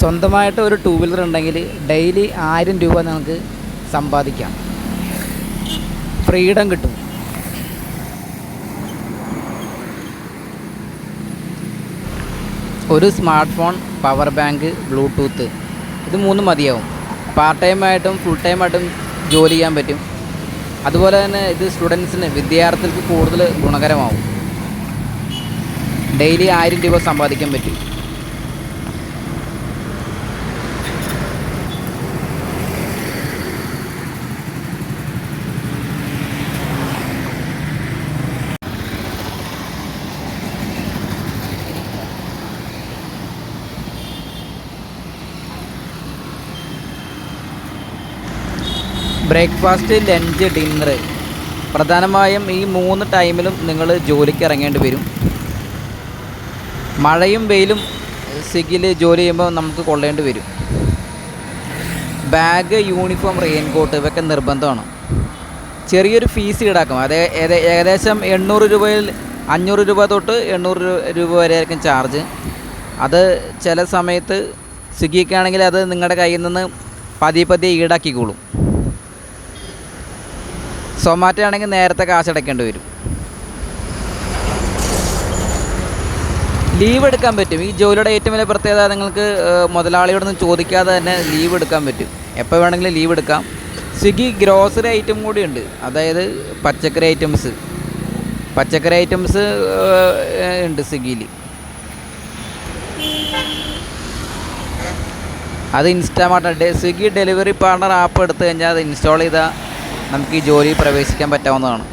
സ്വന്തമായിട്ട് ഒരു two wheeler ഉണ്ടെങ്കിൽ ഡെയിലി ആയിരം രൂപ നിങ്ങൾക്ക് സമ്പാദിക്കാം. ഫ്രീഡം കിട്ടും. ഒരു smart phone power bank bluetooth ഇത് മൂന്നും മതിയാവും. പാർട്ട് ടൈം ടൈമായിട്ടും ഫുൾ ടൈമായിട്ടും ജോലി ചെയ്യാൻ പറ്റും. അതുപോലെ തന്നെ ഇത് സ്റ്റുഡൻസിന് വിദ്യാർത്ഥികൾക്ക് കൂടുതൽ ഗുണകരമാവും. ഡെയിലി ആയിരം രൂപ സമ്പാദിക്കാൻ പറ്റും. ബ്രേക്ക്ഫാസ്റ്റ് ലഞ്ച് ഡിന്നർ പ്രധാനമായും ഈ മൂന്ന് ടൈമിലും നിങ്ങൾ ജോലിക്ക് ഇറങ്ങേണ്ടി വരും. മഴയും വെയിലും സിഗിൽ ജോലി ചെയ്യുമ്പോൾ നമുക്ക് കൊള്ളേണ്ടി വരും. ബാഗ് യൂണിഫോം റെയിൻകോട്ട് ഇവയൊക്കെ നിർബന്ധമാണ്. ചെറിയൊരു ഫീസ് ഈടാക്കും. അത് ഏകദേശം എണ്ണൂറ് രൂപയിൽ അഞ്ഞൂറ് രൂപ തൊട്ട് എണ്ണൂറ് രൂപ വരെ ആയിരിക്കും ചാർജ്. അത് ചില സമയത്ത് സ്വിഗ്ഗിക്കാണെങ്കിൽ അത് നിങ്ങളുടെ കയ്യിൽ നിന്ന് പതിയെ പതിയെ ഈടാക്കിക്കോളും. സൊമാറ്റോ ആണെങ്കിൽ നേരത്തെ കാശ് അടയ്ക്കേണ്ടി വരും. ലീവ് എടുക്കാൻ പറ്റും. ഈ ജോലിയുടെ ഏറ്റവും വലിയ പ്രത്യേകത നിങ്ങൾക്ക് ഏഹ്, മുതലാളിയോടൊന്നും ചോദിക്കാതെ തന്നെ ലീവ് എടുക്കാൻ പറ്റും. എപ്പോൾ വേണമെങ്കിലും ലീവ് എടുക്കാം. സ്വിഗ്ഗി ഗ്രോസറി ഐറ്റം കൂടി ഉണ്ട്. അതായത് പച്ചക്കറി ഐറ്റംസ്. പച്ചക്കറി ഐറ്റംസ് ഉണ്ട് സ്വിഗ്ഗിയിൽ. അത് Instamart. Swiggy delivery partner app എടുത്തു കഴിഞ്ഞാൽ അത് ഇൻസ്റ്റാൾ ചെയ്താൽ നമുക്ക് ഈ ജോലിയിൽ പ്രവേശിക്കാൻ പറ്റാവുന്നതാണ്.